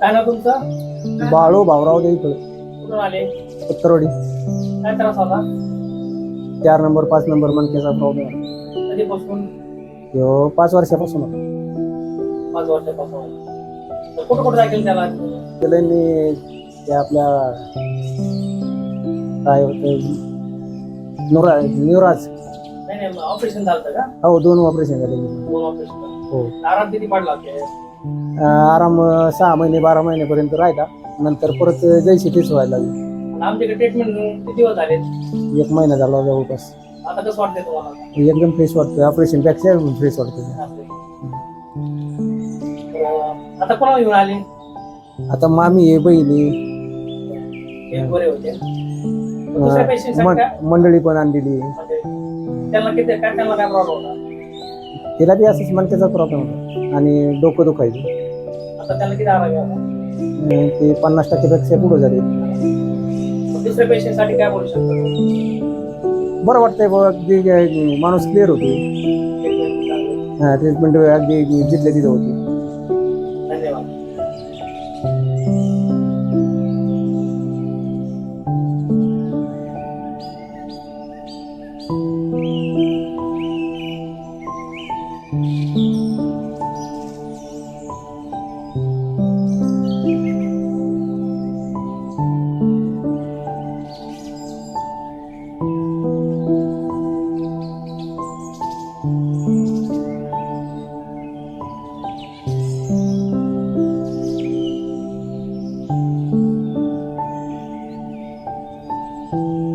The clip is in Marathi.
काय नाव तुमचं? बाळू भाऊराव देवीकडे कुठून आले? काय त्रास होता? चार नंबर पाच नंबर मनकेचा प्रॉब्लेम कधीपासून? ह्यो पाच वर्षापासून. होता. पाच वर्षापासून. तर कुठं कुठं त्याला मी ते आपल्या काय होतं नुरा नाही नाही ऑपरेशन झालं का? हो दोन ऑपरेशन झाले. दोन ऑपरेशन. हो. आराम किती पडला होते? अं, आराम सहा महिने बारा महिन्यापर्यंत राहिला. नंतर परत जैशी तीच व्हायला लागली. आणि आमच्याकडे ट्रीटमेंट किती दिवस झाले? एक महिना झाला जवळपास. आता कसं वाटतंय तुम्हाला? एकदम फ्रेश वाटतोय. ऑपरेशनपेक्षा फ्रेश वाटतोय. तर, आता घेऊन आले? आता मामी आहे बहिणी हे बरे होते. दुसऱ्या अं, पेशंट मं- मंडळी पण आणलेली त्यांना किती काय त्यांना काय प्रॉब्लेम होता? तिला बी असंच मनकेचा प्रॉब्लेम होता आणि डोकं दुखायचं. आता त्यांना किती आराम होता अं, ते पन्नास टक्केपेक्षा पुढे झाले दुसऱ्या पेशंटसाठी काय बोलू शकतो? बरं वाटतंय बाबा अगदी अं, माणूस क्लिअर होते ट्रीटमेंट अगदी जिथल्या तिथं होती Música